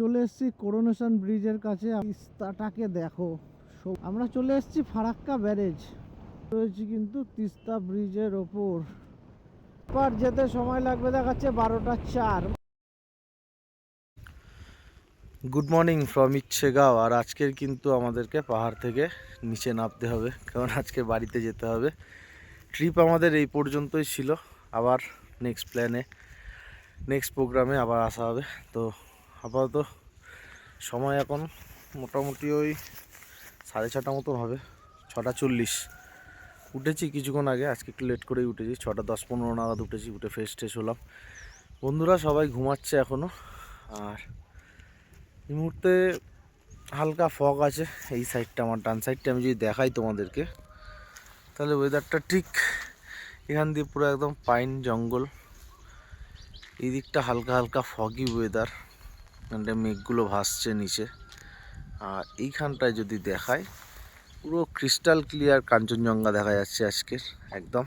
চলে এসেছি করোনেশন ব্রিজের কাছে। তিস্তাটাকে দেখো। আমরা চলে এসেছি ফারাক্কা ব্যারেজ। রয়েছি কিন্তু তিস্তা ব্রিজের ওপর। পার যেতে সময় লাগবে দেখাচ্ছে বারোটা চার। Good morning from Ichhegaon. আর আজকের কিন্তু আমাদেরকে পাহাড় থেকে নিচে নামতে হবে, কারণ আজকে বাড়িতে যেতে হবে। ট্রিপ আমাদের এই পর্যন্তই ছিল। আবার নেক্সট প্ল্যানে নেক্সট প্রোগ্রামে আবার আসা হবে। তো আপাতত সময় এখন মোটামুটি ওই সাড়ে ছটা মতন হবে, ছটা চল্লিশ। উঠেছি কিছুক্ষণ আগে, আজকে একটু লেট করেই উঠেছি, ছটা দশ পনেরো নাগাদ উঠেছি, উঠে ফ্রেশ ট্রেশ হলাম। বন্ধুরা সবাই ঘুমাচ্ছে এখনও আর এই মুহূর্তে হালকা ফগ আছে এই সাইডটা আমার ডান সাইডটা আমি যদি দেখাই তোমাদেরকে, তাহলে ওয়েদারটা ঠিক এখান দিয়ে পুরো একদম পাইন জঙ্গল। এই দিকটা হালকা হালকা ফগি ওয়েদার এখানটা মেঘগুলো ভাসছে নিচে। আর এইখানটায় যদি দেখায় পুরো ক্রিস্টাল ক্লিয়ার কাঞ্চনজঙ্ঘা দেখা যাচ্ছে আজকের একদম।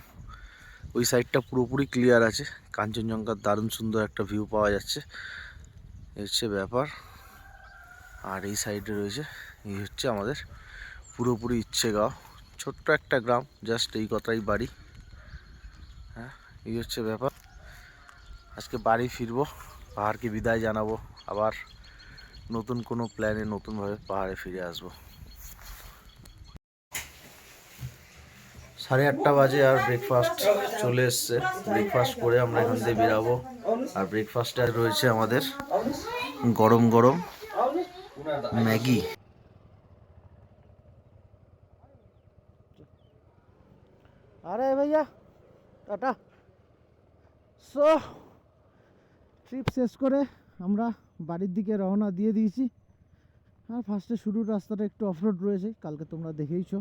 ওই সাইডটা পুরোপুরি ক্লিয়ার আছে। কাঞ্চনজঙ্ঘার দারুণ সুন্দর একটা ভিউ পাওয়া যাচ্ছে। হচ্ছে ব্যাপার। আর এই সাইডে রয়েছে, এই হচ্ছে আমাদের পুরোপুরি ইচ্ছে গাঁও ছোট্ট একটা গ্রাম জাস্ট এই কথাই বাড়ি। হ্যাঁ এই হচ্ছে ব্যাপার। আজকে বাড়ি ফিরবো পাহাড়কে বিদায় জানাব। আবার নতুন কোনো প্ল্যানে নতুনভাবে পাহাড়ে ফিরে আসব। সাড়ে আটটা বাজে আর ব্রেকফাস্ট চলে এসছে। ব্রেকফাস্ট করে আমরা এখান থেকে বেরাবো। আর ব্রেকফাস্টে রয়েছে আমাদের গরম গরম ম্যাগি। আরে ভাইয়া, টাটা। সো ট্রিপ শেষ করে আমরা বাড়ির দিকে রওনা দিয়ে দিয়েছি। আর ফার্স্টে শুরুর রাস্তাটা একটু অফরোড রয়েছে, কালকে তোমরা দেখেইছো।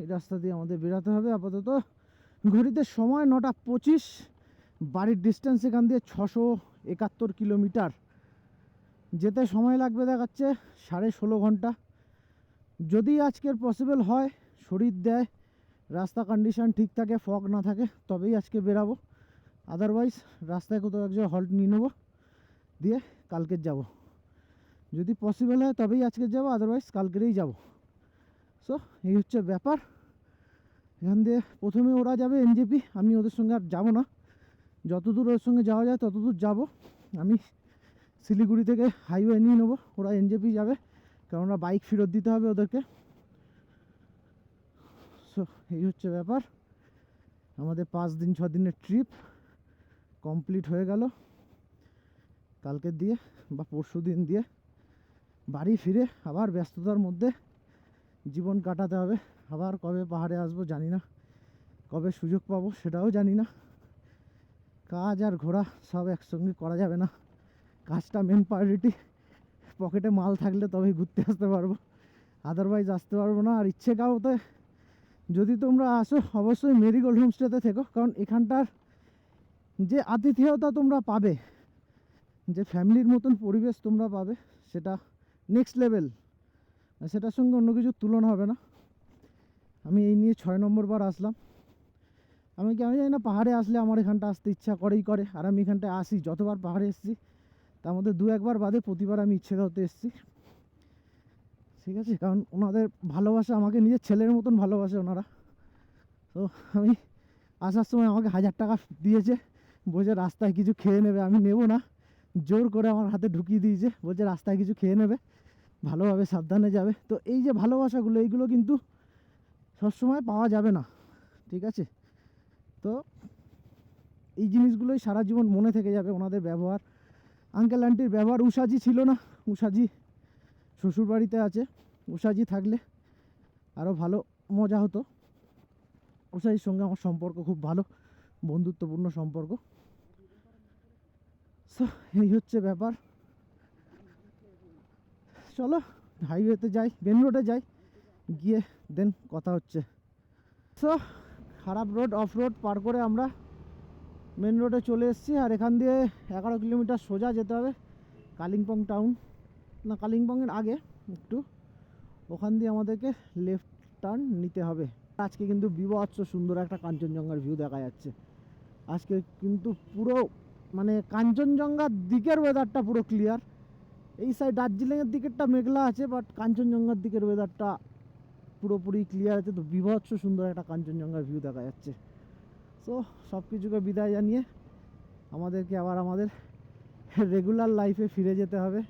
এই রাস্তা দিয়ে আমাদের বেরাতে হবে আপাতত। ঘড়িতে সময় নটা পঁচিশ, বাড়ির ডিস্টেন্স এখান দিয়ে ছশো একাত্তর কিলোমিটার। যেতে সময় লাগবে দেখাচ্ছে, সাড়ে ষোলো ঘণ্টা। যদি আজকের পসিবল হয়, শরীর দেয়, রাস্তা কন্ডিশন ঠিক থাকে ফগ না থাকে, তবেই আজকে বেরাবো। আদারওয়াইজ রাস্তায় কোথাও এক জায়গায় হল্ট নিয়ে নেব। দিয়ে কালকের যাব। যদি পসিবল হয় তবেই আজকে যাব আদারওয়াইজ কালকেরই যাব। সো এই হচ্ছে ব্যাপার। এখান দিয়ে প্রথমে ওরা যাবে এনজেপি আমি ওদের সঙ্গে আর যাব না। যতদূর ওর সঙ্গে যাওয়া যায় ততদূর যাব। আমি শিলিগুড়ি থেকে হাইওয়ে নিয়ে নেব, ওরা এনজেপি যাবে, কেননা বাইক ফেরত দিতে হবে ওদেরকে। সো এই হচ্ছে ব্যাপার। আমাদের পাঁচ দিন ছ দিনের ট্রিপ কমপ্লিট হয়ে গেল। কালকের দিয়ে বা পরশু দিন দিয়ে বাড়ি ফিরে আবার ব্যস্ততার মধ্যে জীবন কাটাতে হবে। আবার কবে পাহাড়ে আসব জানি না। কবে সুযোগ পাবো সেটাও জানি না। কাজ আর ঘোরা সব একসঙ্গে করা যাবে না। কাজটা মেন প্রায়োরিটি পকেটে মাল থাকলে তবেই ঘুরতে আসতে পারব। আদারওয়াইজ আসতে পারব না। আর ইচ্ছে কাউতে যদি তোমরা আসো, অবশ্যই মেরিগোল্ড হোমস্টেতে থেকো। কারণ এখানটার যে আতিথেয়তা তোমরা পাবে যে ফ্যামিলির মতন পরিবেশ তোমরা পাবে, সেটা নেক্সট লেভেল সেটার সঙ্গে অন্য কিছুর তুলনা হবে না। আমি এই নিয়ে ছয় নম্বর বার আসলাম। আমি কি, আমি জানি না, পাহাড়ে আসলে আমার এখানটা আসতে ইচ্ছা করেই করে। আর আমি এখানটায় আসি, যতবার পাহাড়ে এসেছি, তার মধ্যে দু একবার বাদে প্রতিবার আমি ইচ্ছে করতে এসেছি। ঠিক আছে, কারণ ওনাদের ভালোবাসা আমাকে, নিজের ছেলের মতন ভালোবাসে ওনারা। তো আমি আসার সময় আমাকে হাজার টাকা দিয়েছে, বলছে রাস্তায় কিছু খেয়ে নেবে, আমি নেব না। জোর করে আমার হাতে ঢুকিয়ে দিয়েছে। বলছে, রাস্তায় কিছু খেয়ে নেবে। ভালোভাবে সাবধানে যাবে। তো এই যে ভালোবাসাগুলো, এইগুলো কিন্তু সবসময় পাওয়া যাবে না। ঠিক আছে? তো এই জিনিসগুলোই সারা জীবন মনে থেকে যাবে ওনাদের ব্যবহার। আঙ্কেল, আন্টির ব্যবহার উষাজি ছিল না। উষাজি শ্বশুরবাড়িতে আছে। উষাজি থাকলে আরও ভালো মজা হতো। উষাজির সঙ্গে আমার সম্পর্ক খুব ভালো। বন্ধুত্বপূর্ণ সম্পর্ক। সো, এই হচ্ছে ব্যাপার। চলো হাইওয়েতে যাই মেন রোডে যাই, গিয়ে দেন কথা হচ্ছে। সো, খারাপ রোড অফ রোড পার করে আমরা মেন রোডে চলে এসেছি, আর এখান দিয়ে এগারো কিলোমিটার সোজা যেতে হবে কালিম্পং টাউন না কালিম্পংয়ের আগে একটু, ওখান দিয়ে আমাদেরকে লেফট টার্ন নিতে হবে। আজকে কিন্তু বিভৎস সুন্দর একটা কাঞ্চনজঙ্ঘার ভিউ দেখা যাচ্ছে। আজকে কিন্তু পুরো মানে কাঞ্চনজঙ্ঘার দিকের ওয়েদারটা পুরো ক্লিয়ার এই সাইড দার্জিলিংয়ের দিকেরটা মেঘলা আছে বাট কাঞ্চনজঙ্ঘার দিকের ওয়েদারটা পুরোপুরি ক্লিয়ার আছে। তো বিভৎস সুন্দর একটা কাঞ্চনজঙ্ঘার ভিউ দেখা যাচ্ছে। সো সব কিছুকে বিদায় জানিয়ে আমাদেরকে আবার আমাদের রেগুলার লাইফে ফিরে যেতে হবে।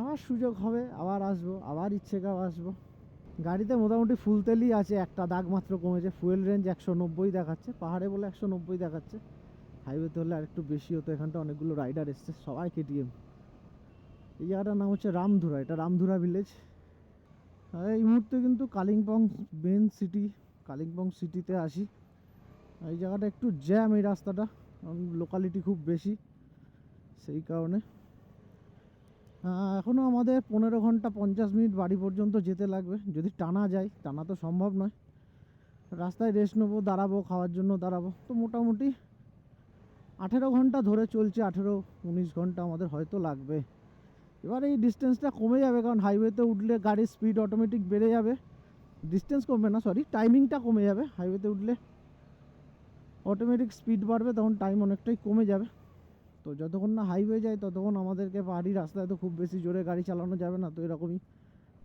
আবার সুযোগ হবে, আবার আসব, আবার ইচ্ছে কাপ আসব। গাড়িতে মোটামুটি ফুল তেলই আছে, একটা দাগ মাত্র কমেছে। ফুয়েল রেঞ্জ একশো নব্বই দেখাচ্ছে, পাহাড়ে বলে একশো নব্বই দেখাচ্ছে। হাইওয়েতে হলে আর একটু বেশি হতো, এখানটা অনেকগুলো রাইডার এসছে, সবাই কেটিএম এই জায়গাটার নাম হচ্ছে রামধুরা, এটা রামধুরা ভিলেজ এই মুহূর্তে কিন্তু কালিম্পং মেন সিটি কালিম্পং সিটিতে আসি। এই জায়গাটা একটু জ্যাম এই রাস্তাটা লোকালিটি খুব বেশি, সেই কারণে। এখনও আমাদের পনেরো ঘণ্টা পঞ্চাশ মিনিট বাড়ি পর্যন্ত যেতে লাগবে। যদি টানা যায়, টানা তো সম্ভব নয়। রাস্তায় রেস্ট নেব, দাঁড়াবো, খাওয়ার জন্য দাঁড়াবো। তো মোটামুটি আঠেরো ঘণ্টা ধরে চলছে, আঠেরো উনিশ ঘণ্টা আমাদের হয়তো লাগবে। এবার এই ডিস্টেন্সটা কমে যাবে, কারণ হাইওয়েতে উঠলে গাড়ির স্পিড অটোমেটিক বেড়ে যাবে। ডিস্টেন্স কমবে না সরি টাইমিংটা কমে যাবে হাইওয়েতে উঠলে। অটোমেটিক স্পিড বাড়বে, তখন টাইম অনেকটাই কমে যাবে। তো যতক্ষণ না হাইওয়ে যায়, ততক্ষণ আমাদেরকে পাহাড়ি রাস্তায় তো খুব বেশি জোরে গাড়ি চালানো যাবে না, তো এরকমই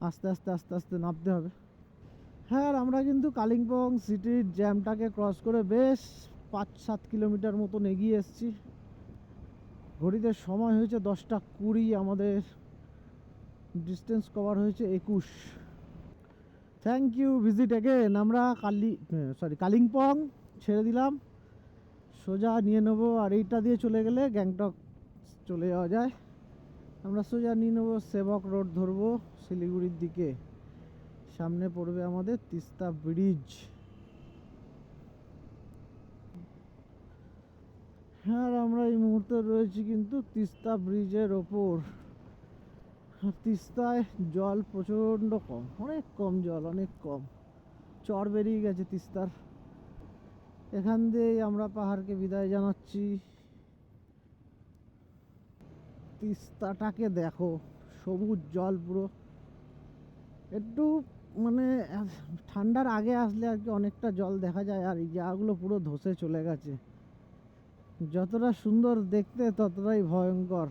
আস্তে আস্তে আস্তে আস্তে নামতে হবে। হ্যাঁ আমরা কিন্তু কালিম্পং সিটির জ্যামটাকে ক্রস করে বেশ পাঁচ সাত কিলোমিটার মতন এগিয়ে এসেছি। ঘড়িতে সময় হয়েছে দশটা কুড়ি, আমাদের ডিস্টেন্স কভার হয়েছে একুশ। থ্যাংক ইউ ভিজিট অ্যাগেন আমরা কালি সরি কালিম্পং ছেড়ে দিলাম। সোজা নিয়ে নেব আর এইটা দিয়ে চলে গেলে গ্যাংটক চলে যাওয়া যায়। আমরা সোজা নিয়ে নেব সেবক রোড ধরবো শিলিগুড়ির দিকে। সামনে পড়বে আমাদের তিস্তা ব্রিজ হ্যাঁ আর আমরা এই মুহূর্তে রয়েছি কিন্তু তিস্তা ব্রিজের ওপর। আর তিস্তায় জল প্রচণ্ড কম, অনেক কম জল, অনেক কম। চর বেরিয়ে গেছে তিস্তার। এখান দিয়েই আমরা পাহাড়কে বিদায় জানাচ্ছি। তিস্তাটাকে দেখো, সবুজ জল পুরো। একটু মানে ঠান্ডার আগে আসলে আর কি অনেকটা জল দেখা যায়, আর এই জায়গাগুলো পুরো ধসে চলে গেছে। যতটা সুন্দর দেখতে, ততটাই ভয়ঙ্কর।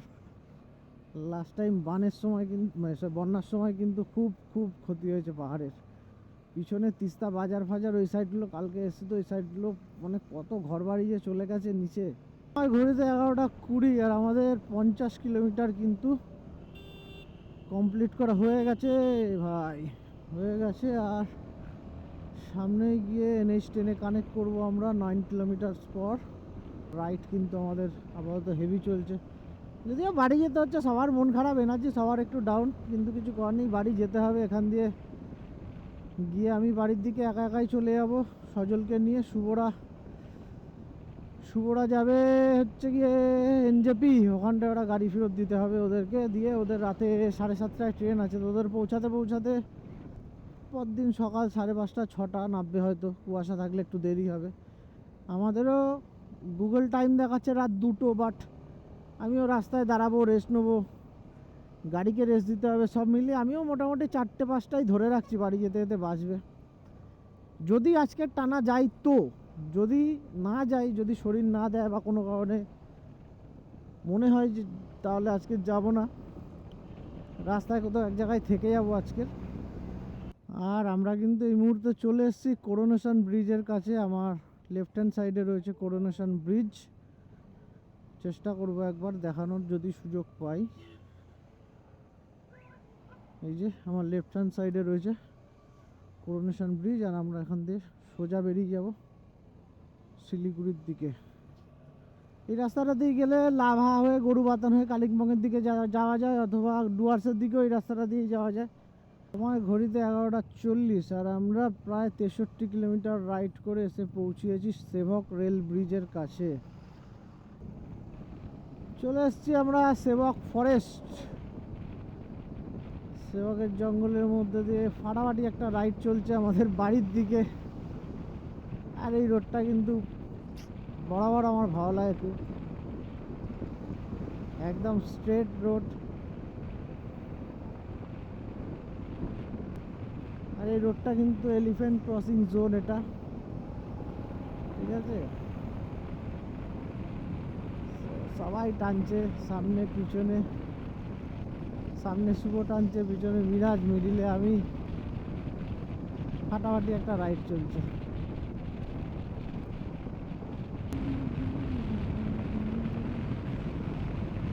লাস্ট টাইম বানের সময় কিন্তু মানে বন্যার সময় কিন্তু খুব খুব ক্ষতি হয়েছে পাহাড়ের। পিছনে তিস্তা বাজার ফাজার ওই সাইডগুলো কালকে এসে তো ওই সাইডগুলো মানে কত ঘর বাড়ি যে চলে গেছে নিচে। আমার ঘড়িতে এগারোটা কুড়ি আর আমাদের পঞ্চাশ কিলোমিটার কিন্তু কমপ্লিট করা হয়ে গেছে ভাই, হয়ে গেছে আর সামনে গিয়ে এনএইচ টেনে কানেক্ট করব আমরা নাইন কিলোমিটার পর। রাইড কিন্তু আমাদের আপাতত হেভি চলছে। যদিও বাড়ি যেতে হচ্ছে, সবার মন খারাপ এনার্জি সবার একটু ডাউন কিন্তু কিছু করার নেই, বাড়ি যেতে হবে এখান দিয়ে। গিয়ে আমি বাড়ির দিকে একা একাই চলে যাব, সজলকে নিয়ে। শুভরা শুভরা যাবে হচ্ছে গিয়ে এনজেপি ওখানটায় ওরা গাড়ি ফেরত দিতে হবে ওদেরকে। দিয়ে ওদের রাতে সাড়ে সাতটায় ট্রেন আছে, তো ওদের পৌঁছাতে পৌঁছাতে পরদিন সকাল সাড়ে পাঁচটা, ছটা নামবে হয়তো। কুয়াশা থাকলে একটু দেরি হবে। আমাদেরও গুগল টাইম দেখাচ্ছে রাত দুটো বাট আমিও রাস্তায় দাঁড়াবো রেস্ট নেব। গাড়িকে রেস্ট দিতে হবে, সব মিলিয়ে আমিও মোটামুটি চারটে, পাঁচটাই ধরে রাখছি বাড়ি যেতে যেতে বাঁচবে। যদি আজকে টানা যাই তো, যদি না যাই যদি শরীর না দেয় বা কোনো কারণে মনে হয় যে তাহলে আজকে যাব না। রাস্তায় কোথাও এক জায়গায় থেকে যাব আজকে। আর আমরা কিন্তু এই মুহূর্তে চলে এসেছি করোনেশন ব্রিজের কাছে, আমার লেফট হ্যান্ড সাইডে রয়েছে করোনেশন ব্রিজ। চেষ্টা করব একবার দেখানোর যদি সুযোগ পাই। এই যে আমার লেফট হ্যান্ড সাইডে রয়েছে করোনেশন ব্রিজ আর আমরা এখান দিয়ে সোজা বেরিয়ে যাব শিলিগুড়ির দিকে। এই রাস্তাটা দিয়ে গেলে লাভা হয়ে গরু বাতান হয়ে, কালিম্পংয়ের দিকে যাওয়া- যায় অথবা ডুয়ার্সের দিকেও এই রাস্তাটা দিয়ে যাওয়া যায়। সময় ঘড়িতে এগারোটা চল্লিশ আর আমরা প্রায় তেষট্টি কিলোমিটার রাইড করে এসে পৌঁছিয়েছি সেভক রেল ব্রিজের কাছে। চলে এসেছি আমরা সেবক ফরেস্ট। সেবকের জঙ্গলের মধ্যে দিয়ে ফাটাফাটি একটা রাইড চলছে আমাদের বাড়ির দিকে। আর এই রোডটা কিন্তু বরাবর আমার ভালো লাগে। খুব একদম স্ট্রেট রোড। আর এই রোডটা কিন্তু এলিফ্যান্ট ক্রসিং জোন এটা। ঠিক আছে? সবাই টানছে, সামনে, পিছনে। সামনে শুভ টানছে, পিছনে মিরাজ মিডিলে আমি। ফাটাফাটি একটা রাইড চলছে।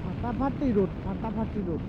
ফাটাফাটি রোড ফাটাফাটি রোড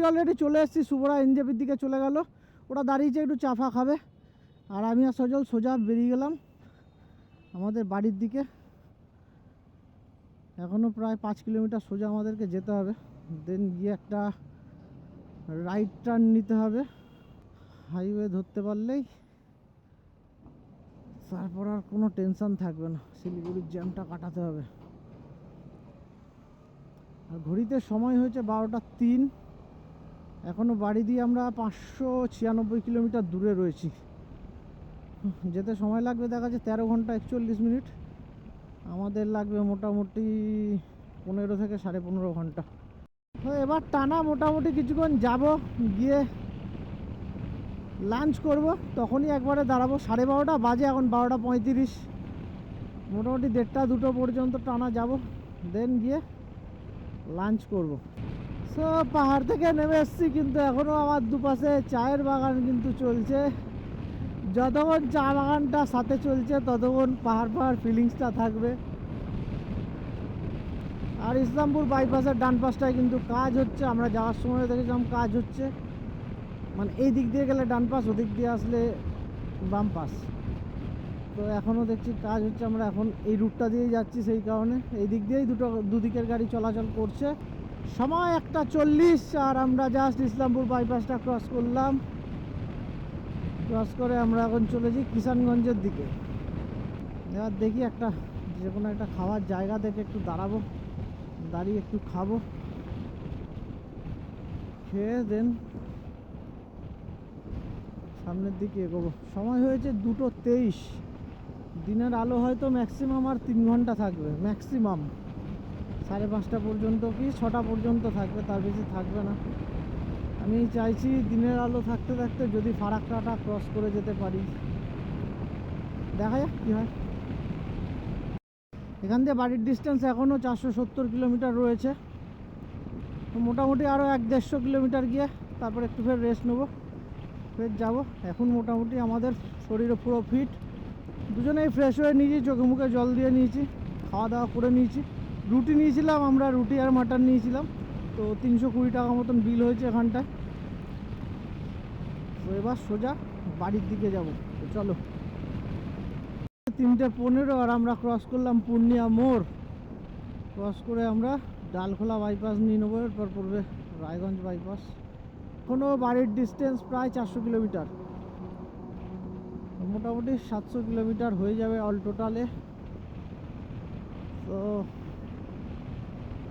শিলিগুড়ি অলরেডি চলে এসেছি শুভরা এনজেপির দিকে চলে গেল। ওরা দাঁড়িয়েছে, একটু চাফা খাবে। আর আমি আর সজল সোজা বেরিয়ে গেলাম আমাদের বাড়ির দিকে। এখনও প্রায় পাঁচ কিলোমিটার সোজা আমাদেরকে যেতে হবে। দেন গিয়ে একটা রাইট টার্ন নিতে হবে। হাইওয়ে ধরতে পারলেই তারপর আর কোনো টেনশন থাকবে না। শিলিগুড়ির জ্যামটা কাটাতে হবে। আর ঘড়িতে সময় হয়েছে বারোটা তিন। এখনও বাড়ি দিয়ে আমরা পাঁচশো ছিয়ানব্বই কিলোমিটার দূরে রয়েছি। যেতে সময় লাগবে দেখা যাচ্ছে তেরো ঘণ্টা একচল্লিশ মিনিট। আমাদের লাগবে মোটামুটি পনেরো থেকে সাড়ে পনেরো ঘণ্টা। তো এবার টানা মোটামুটি কিছুক্ষণ যাব, গিয়ে লাঞ্চ করব, তখনই একবারে দাঁড়াবো। সাড়ে বারোটা বাজে, এখন বারোটা পঁয়ত্রিশ। মোটামুটি দেড়টা দুটো পর্যন্ত টানা যাব দেন গিয়ে লাঞ্চ করব। সো পাহাড় থেকে নেমে এসেছি, কিন্তু এখনও আমার দুপাশে চায়ের বাগান কিন্তু চলছে। যতক্ষণ চা বাগানটা সাথে চলছে, ততক্ষণ পাহাড় পাহাড় ফিলিংসটা থাকবে। আর ইসলামপুর বাইপাসের ডান পাশটায় কিন্তু কাজ হচ্ছে, আমরা যাওয়ার সময় দেখেছিলাম কাজ হচ্ছে। মানে এই দিক দিয়ে গেলে ডান পাশ, ওদিক দিয়ে আসলে বাম পাশ। তো এখনও দেখছি কাজ হচ্ছে, আমরা এখন এই রুটটা দিয়েই যাচ্ছি সেই কারণে। এই দিক দিয়েই দুটো, দুদিকের গাড়ি চলাচল করছে। সময় একটা চল্লিশ, আর আমরা জাস্ট ইসলামপুর বাইপাসটা ক্রস করলাম। ক্রস করে আমরা এখন চলেছি কিষানগঞ্জের দিকে। এবার দেখি একটা, যে কোনো একটা খাওয়ার জায়গা দেখে একটু দাঁড়াবো, দাঁড়িয়ে একটু খাব। খেয়ে দেন। সামনের দিকে এগোবো। সময় হয়েছে দুটো তেইশ। দিনের আলো হয়তো ম্যাক্সিমাম আর তিন ঘণ্টা থাকবে ম্যাক্সিমাম সাড়ে পাঁচটা পর্যন্ত কি ছটা পর্যন্ত থাকবে, তার বেশি থাকবে না। আমি চাইছি দিনের আলো থাকতে থাকতে যদি ফারাক্কাটা ক্রস করে যেতে পারি। দেখা যাক কী হয়। এখান থেকে বাড়ির ডিস্টেন্স এখনও চারশো সত্তর কিলোমিটার রয়েছে। মোটামুটি আরও এক দেড়শো কিলোমিটার গিয়ে তারপর একটু ফের রেস্ট নেব। ফের যাব। এখন মোটামুটি আমাদের শরীরে পুরো ফিট দুজনেই ফ্রেশ হয়ে নিয়েছি, চোখে মুখে জল দিয়ে নিয়েছি, খাওয়া দাওয়া করে নিয়েছি। রুটি নিয়েছিলাম, আমরা রুটি আর মাটন নিয়েছিলাম। তো তিনশো কুড়ি টাকা মতন বিল হয়েছে এখানটায়। তো এবার সোজা বাড়ির দিকে যাব। তো চলো। তিনটে পনেরো আর আমরা ক্রস করলাম পূর্ণিয়া মোড়। ক্রস করে আমরা ডালখোলা বাইপাস নিয়ে নেব, এরপর পড়বে রায়গঞ্জ বাইপাস এখনও বাড়ির ডিস্টেন্স প্রায় চারশো কিলোমিটার। মোটামুটি সাতশো কিলোমিটার হয়ে যাবে অল টোটালে তো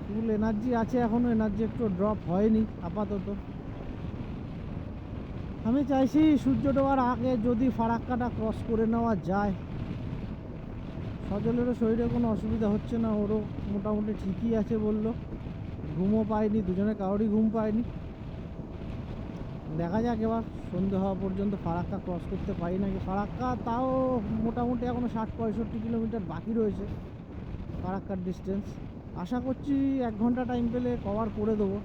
ফুল এনার্জি আছে এখনও এনার্জি একটু ড্রপ হয়নি, আপাতত। আমি চাইছি সূর্য ডোবার আগে যদি ফারাক্কাটা ক্রস করে নেওয়া যায়। সজলেরও শরীরে কোনো অসুবিধা হচ্ছে না, ওরও মোটামুটি ঠিকই আছে বলল। ঘুমও পায়নি দুজনে কারোরই ঘুম পায়নি। দেখা যাক এবার, সন্ধে হওয়া পর্যন্ত ফারাক্কা ক্রস করতে পারি নাকি। ফারাক্কা তাও মোটামুটি এখনও ষাট পঁয়ষট্টি কিলোমিটার বাকি রয়েছে, ফারাক্কার ডিস্টেন্স আশা করছি এক ঘণ্টা টাইম পেলে কভার করে দেবো।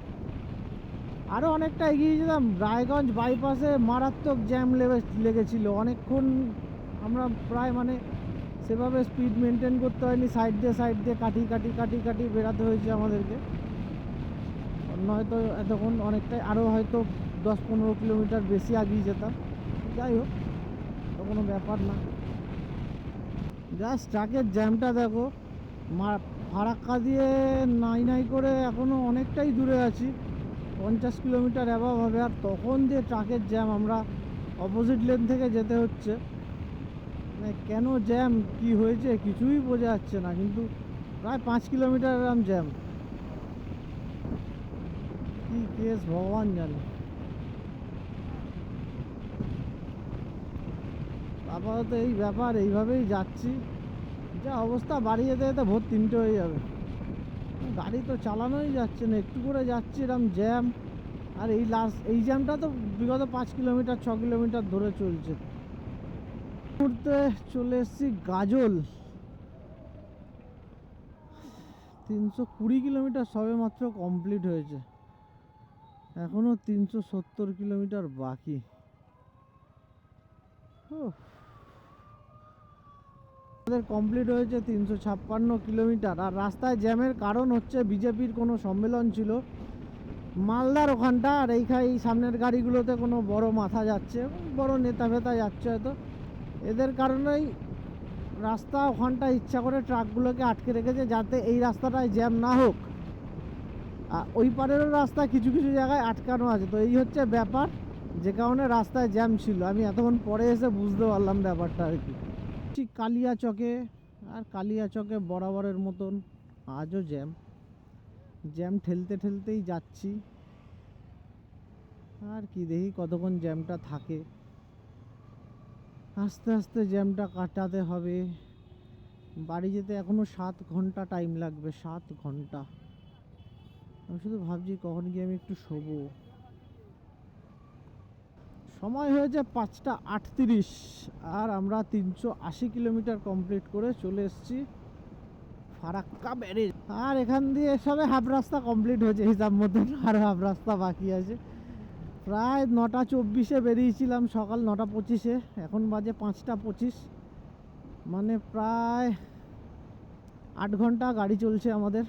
আরও অনেকটা এগিয়ে যেতাম। রায়গঞ্জ বাইপাসে মারাত্মক জ্যাম লেগে লেগেছিলো। অনেকক্ষণ আমরা প্রায় মানে সেভাবে স্পিড মেনটেন করতে হয়নি। সাইড দিয়ে সাইড দিয়ে কাটি কাটি কাটি কাটি বেরাতে হয়েছে আমাদেরকে। নয়তো এতক্ষণ অনেকটাই আরও হয়তো দশ পনেরো কিলোমিটার বেশি আগিয়ে যেতাম। যাই হোক তো কোনো ব্যাপার না। জাস্ট ট্রাকের জ্যামটা দেখো। ফারাক্কা দিয়ে নাই নাই করে এখনও অনেকটাই দূরে আছি। পঞ্চাশ কিলোমিটার অ্যাভাব হবে। আর তখন যে ট্রাকের জ্যাম আমরা অপোজিট লেন থেকে যেতে হচ্ছে মানে কেন জ্যাম কি হয়েছে কিছুই বোঝা যাচ্ছে না। কিন্তু প্রায় পাঁচ কিলোমিটার এরম জ্যাম কি কেস ভগবান জানে। আপাতত এই ব্যাপার, এইভাবেই যাচ্ছি। যা অবস্থা, বাড়ি যেতে যেতে ভোর তিনটে হয়ে যাবে। গাড়ি তো চালানোই যাচ্ছে না, একটু করে যাচ্ছি, এরম জ্যাম আর এই লাস্ট এই জ্যামটা তো বিগত পাঁচ কিলোমিটার, ছ কিলোমিটার ধরে চলছে। মুহূর্তে চলে এসেছি গাজল। তিনশো কুড়ি কিলোমিটার সবে মাত্র কমপ্লিট হয়েছে। এখনও তিনশো সত্তর কিলোমিটার বাকি। উফ। আমাদের কমপ্লিট হয়েছে তিনশো ছাপ্পান্ন কিলোমিটার। আর রাস্তায় জ্যামের কারণ হচ্ছে বিজেপির কোনো সম্মেলন ছিল মালদার ওখানটা, আর এইখানে এই সামনের গাড়িগুলোতে কোনো বড় মাথা যাচ্ছে, বড় নেতা ফেতা যাচ্ছে হয়তো। এদের কারণেই রাস্তা ওখানটা ইচ্ছা করে ট্রাকগুলোকে আটকে রেখেছে যাতে এই রাস্তাটায় জ্যাম না হোক। আর ওই পারেরও রাস্তা কিছু কিছু জায়গায় আটকানো আছে। তো এই হচ্ছে ব্যাপার, যে কারণে রাস্তায় জ্যাম ছিল। আমি এতক্ষণ পরে এসে বুঝতে পারলাম ব্যাপারটা আর কি। ঠিক কালিয়া চকে আর কালিয়া চকে বরাবরের মতন আজও জ্যাম। জ্যাম ঠেলতে ঠেলতেই যাচ্ছি। আর কি দেখি কতক্ষণ জ্যামটা থাকে। আস্তে আস্তে জ্যামটা কাটাতে হবে। বাড়ি যেতে এখনও সাত ঘণ্টা টাইম লাগবে, সাত ঘণ্টা। আমি শুধু ভাবছি কখন গিয়ে আমি একটু শোবো। সময় হয়েছে পাঁচটা আটত্রিশ আর আমরা তিনশো আশি কিলোমিটার কমপ্লিট করে চলে এসেছি ফারাক্কা ব্যারেজ। আর এখান দিয়ে সবে হাফ রাস্তা কমপ্লিট হয়েছে, হিসাব মতন আর হাফ রাস্তা বাকি আছে। প্রায় নটা চব্বিশে বেরিয়েছিলাম, সকাল নটা পঁচিশে, এখন বাজে পাঁচটা পঁচিশ। মানে প্রায় আট ঘণ্টা গাড়ি চলছে আমাদের।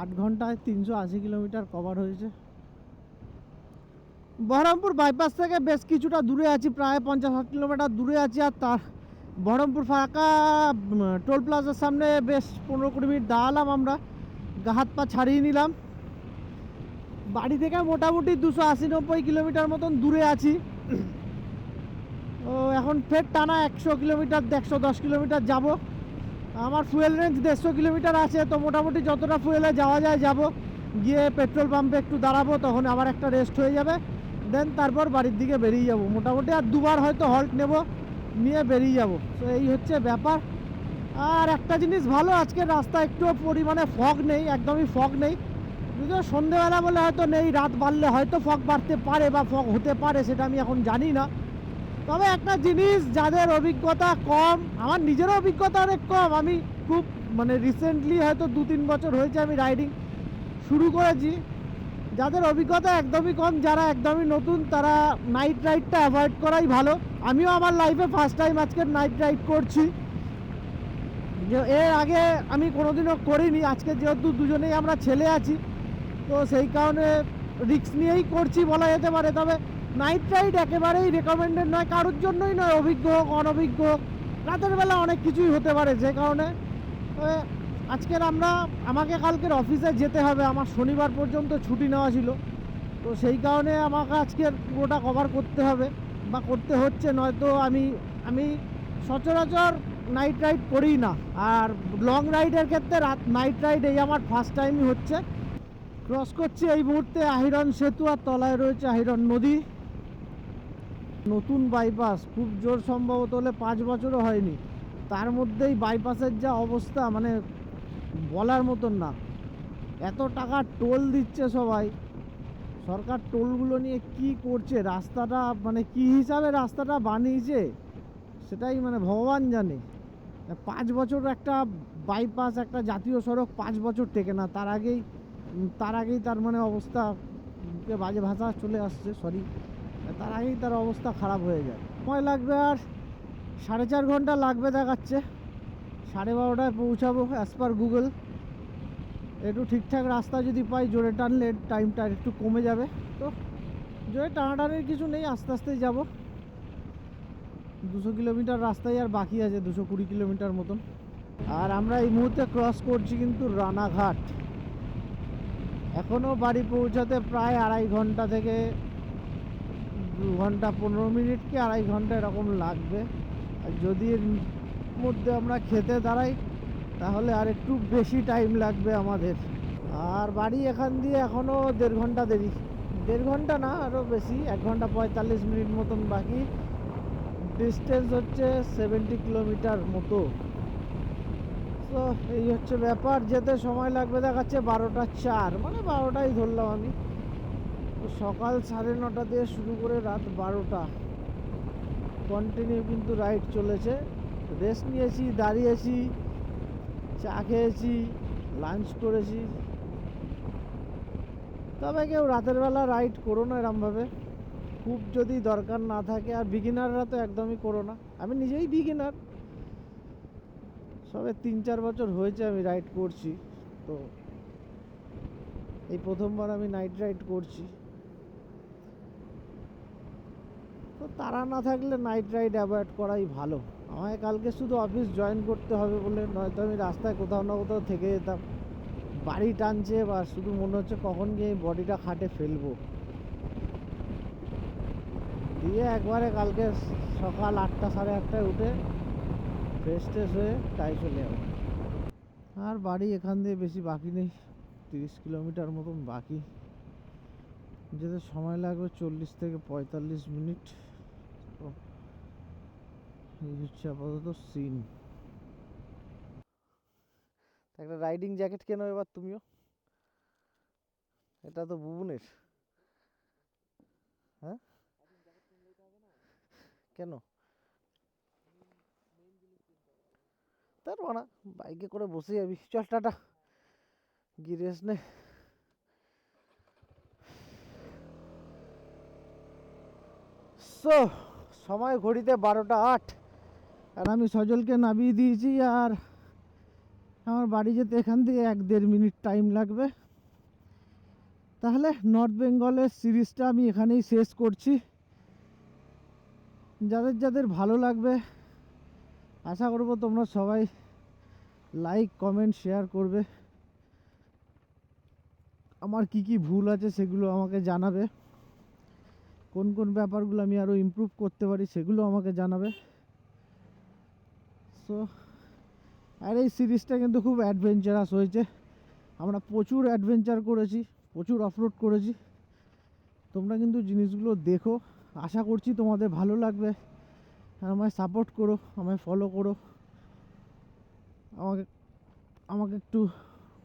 আট ঘন্টায় তিনশো আশি কিলোমিটার কভার হয়েছে। বহরমপুর বাইপাস থেকে বেশ কিছুটা দূরে আছি, প্রায় পঞ্চাশ ষাট কিলোমিটার দূরে আছি আর তার বহরমপুর ফাঁকা টোল প্লাজার সামনে বেশ পনেরো কুড়ি মিনিট দাঁড়ালাম আমরা। হাত পা ছাড়িয়ে নিলাম। বাড়ি থেকে মোটামুটি দুশো আশি নব্বই কিলোমিটার মতন দূরে আছি। ও, এখন ফের টানা একশো কিলোমিটার একশো দশ কিলোমিটার যাব। আমার ফুয়েল রেঞ্জ দেড়শো কিলোমিটার আছে, তো মোটামুটি যতটা ফুয়েলে যাওয়া যায় যাব। গিয়ে পেট্রোল পাম্পে একটু দাঁড়াবো, তখন আবার একটা রেস্ট হয়ে যাবে। দেন তারপর বাড়ির দিকে বেরিয়ে যাব। মোটামুটি আর দুবার হয়তো হল্ট নেব, নিয়ে বেরিয়ে যাব। তো এই হচ্ছে ব্যাপার। আর একটা জিনিস ভালো, আজকে রাস্তা একটু পরিমাণে ফগ নেই, একদমই ফগ নেই। যদিও সন্ধেবেলা বলে হয়তো নেই, রাত বাড়লে হয়তো ফগ বাড়তে পারে বা ফগ হতে পারে, সেটা আমি এখন জানি না। তবে একটা জিনিস, যাদের অভিজ্ঞতা কম, আমার নিজেরও অভিজ্ঞতা অনেক কম, আমি খুব মানে রিসেন্টলি হয়তো দু তিন বছর হয়েছে আমি রাইডিং শুরু করেছি। যাদের অভিজ্ঞতা একদমই কম, যারা একদমই নতুন, তারা নাইট রাইডটা অ্যাভয়েড করাই ভালো। আমিও আমার লাইফে ফার্স্ট টাইম আজকে নাইট রাইড করছি। এর আগে আমি কোনোদিনও করিনি, আজকে যেহেতু দুজনেই আমরা ছেলে আছি, তো সেই কারণে রিস্ক নিয়েই করছি বলা যেতে পারে। তবে নাইট রাইড একেবারেই রেকমেন্ডেড নয়, কারোর জন্যই নয়, অভিজ্ঞ হোক, অনভিজ্ঞ হোক, রাতের বেলা অনেক কিছুই হতে পারে, যে কারণে আজকের আমরা, আমাকে কালকের অফিসে যেতে হবে, আমার শনিবার পর্যন্ত ছুটি নেওয়া ছিল। তো সেই কারণে আমাকে আজকের পুরোটা কভার করতে হবে, বা করতে হচ্ছে, নয়তো আমি আমি সচরাচর নাইট রাইড করি না। আর লং রাইডের ক্ষেত্রে রাত নাইট রাইড এই আমার ফার্স্ট টাইমই হচ্ছে। ক্রস করছি এই মুহূর্তে আহিরন সেতু, আর তলায় রয়েছে আহিরন নদী। নতুন বাইপাস খুব জোর সম্ভবত হলে পাঁচ বছরও হয়নি। তার মধ্যেই বাইপাসের যা অবস্থা মানে বলার মতন না। এত টাকা টোল দিচ্ছে সবাই। সরকার টোলগুলো নিয়ে কি করছে? রাস্তাটা মানে কি হিসাবে রাস্তাটা বানিয়েছে? সেটাই মানে ভগবান জানে। পাঁচ বছর একটা বাইপাস একটা জাতীয় সড়ক পাঁচ বছর টেকে না। তার আগেই তার আগেই তার মানে অবস্থা বাজে ভাষা চলে আসছে সরি তার আগেই তার অবস্থা খারাপ হয়ে যায়। সময় লাগবে আর সাড়ে চার ঘণ্টা লাগবে দেখাচ্ছে। সাড়ে বারোটায় পৌঁছাবো অ্যাজ পার গুগল একটু ঠিকঠাক রাস্তা যদি পাই, জোরে টানলে টাইমটা একটু কমে যাবে। তো জোরে টানাটানির কিছু নেই, আস্তে আস্তেই যাব। দুশো কিলোমিটার রাস্তাই আর বাকি আছে, দুশো কুড়ি কিলোমিটার মতন। আর আমরা এই মুহূর্তে ক্রস করছি কিন্তু রানাঘাট। এখনও বাড়ি পৌঁছাতে প্রায় আড়াই ঘণ্টা থেকে দু ঘণ্টা পনেরো মিনিট কি আড়াই ঘণ্টা এরকম লাগবে। আর যদি মধ্যে আমরা খেতে দাঁড়াই, তাহলে আর একটু বেশি টাইম লাগবে আমাদের। আর বাড়ি এখান দিয়ে এখনও দেড় ঘণ্টা দেরি। দেড় ঘণ্টা না আরও বেশি, এক ঘণ্টা পঁয়তাল্লিশ মিনিট মতন বাকি। ডিস্টেন্স হচ্ছে সেভেন্টি কিলোমিটার মতো। তো এই হচ্ছে ব্যাপার, যেতে সময় লাগবে দেখাচ্ছে বারোটা চার মানে বারোটাই ধরলাম আমি। সকাল সাড়ে নটা দিয়ে শুরু করে রাত বারোটা। কন্টিনিউ কিন্তু রাইড চলেছে। রেস্ট নিয়েছি, দাঁড়িয়েছি, চা খেয়েছি লাঞ্চ করেছি। তবে কেউ রাতের বেলা রাইড করো না এরমভাবে। খুব যদি দরকার না থাকে, আর বিগিনাররা তো একদমই করো না। আমি নিজেই বিগিনার সবে তিন চার বছর হয়েছে আমি রাইড করছি, তো এই প্রথমবার আমি নাইট রাইড করছি। তো তারা না থাকলে নাইট রাইড অ্যাভয়েড করাই ভালো। আমাকে কালকে শুধু অফিস জয়েন করতে হবে বলে নয়তো আমি রাস্তায় কোথাও না কোথাও থেকে যেতাম। বাড়ি টানছে বা শুধু মনে হচ্ছে কখন গিয়ে বডিটা খাটে ফেলব। দিয়ে একবারে কালকে সকাল আটটা সাড়ে আটটায় উঠে ফ্রেশ ট্রেশ হয়ে তাই চলে যাব আর বাড়ি এখান দিয়ে বেশি বাকি নেই, তিরিশ কিলোমিটার মতন বাকি। যেতে সময় লাগবে চল্লিশ থেকে পঁয়তাল্লিশ মিনিট। হচ্ছে আপাতত সিন একটা রাইডিং জ্যাকেট কেনো এবার তুমিও? এটা তো বুবনের। হ্যাঁ? কেন? তার না বাইকে করে বসে যাবি। চল, টাটা। গিয়ে রেস্ট নে। সো সময় ঘড়িতে বারোটা আট। আর আমি সজলকে নামিয়ে দিয়েছি আর আমার বাড়ি যেতে এখান থেকে এক দেড় মিনিট টাইম লাগবে। তাহলে নর্থ বেঙ্গলের সিরিজটা আমি এখানেই শেষ করছি। যাদের যাদের ভালো লাগবে, আশা করব তোমরা সবাই লাইক কমেন্ট শেয়ার করবে। আমার কি কি ভুল আছে সেগুলো আমাকে জানাবে। কোন কোন ব্যাপারগুলো আমি আরও ইমপ্রুভ করতে পারি সেগুলো আমাকে জানাবে। সো, আর এই সিরিজটা কিন্তু খুব অ্যাডভেঞ্চারাস হয়েছে। আমরা প্রচুর অ্যাডভেঞ্চার করেছি, প্রচুর অফরোড করেছি। তোমরা কিন্তু জিনিসগুলো দেখো। আশা করছি তোমাদের ভালো লাগবে। আর আমায় সাপোর্ট করো, আমায় ফলো করো। আমাকে আমাকে একটু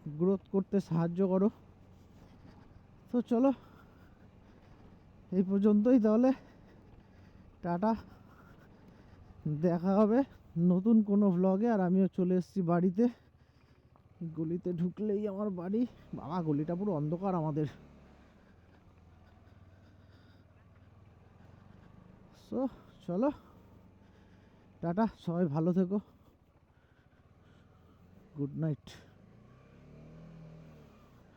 গ্রোথ করতে সাহায্য করো। তো চলো, এই পর্যন্তই তাহলে। টাটা। দেখা হবে। নতুন কোনো ভ্লগে আর আমিও চলে এসেছি বাড়িতে। গলিতে ঢুকলেই আমার বাড়ি। বাবা, গলিটা পুরো অন্ধকার আমাদের। সো চলো। টাটা, সবাই ভালো থেকো। গুড নাইট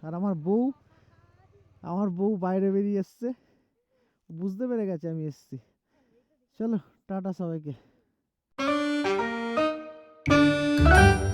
আর আমার বউ আমার বউ বাইরে বেরিয়ে এসছে। বুঝতে পেরে গেছে আমি এসছি। চলো, টাটা সবাইকে। thank you